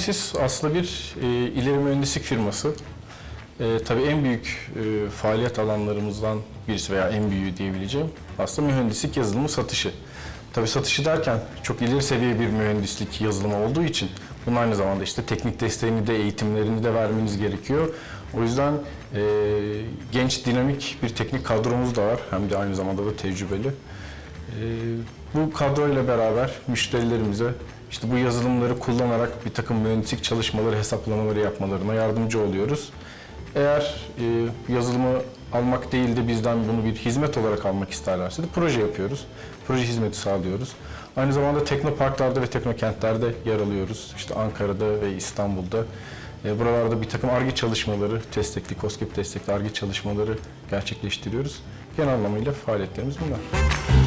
Genesis aslında bir e, ileri mühendislik firması. E, tabii en büyük e, faaliyet alanlarımızdan birisi veya en büyüğü diyebileceğim aslında mühendislik yazılımı satışı. Tabii satışı derken çok ileri seviye bir mühendislik yazılımı olduğu için bunun aynı zamanda işte teknik desteğini de eğitimlerini de vermeniz gerekiyor. O yüzden e, genç dinamik bir teknik kadromuz da var hem de aynı zamanda da tecrübeli. Ee, Bu kadroyla beraber müşterilerimize işte bu yazılımları kullanarak bir takım mühendislik çalışmaları, hesaplamaları yapmalarına yardımcı oluyoruz. Eğer e, yazılımı almak değil de bizden bunu bir hizmet olarak almak isterlerse de proje yapıyoruz. Proje hizmeti sağlıyoruz. Aynı zamanda teknoparklarda ve teknokentlerde yer alıyoruz. İşte Ankara'da ve İstanbul'da. E, Buralarda bir takım ARGE çalışmaları, destekli, COSGAP destekli ARGE çalışmaları gerçekleştiriyoruz. Genel anlamıyla faaliyetlerimiz bunlar.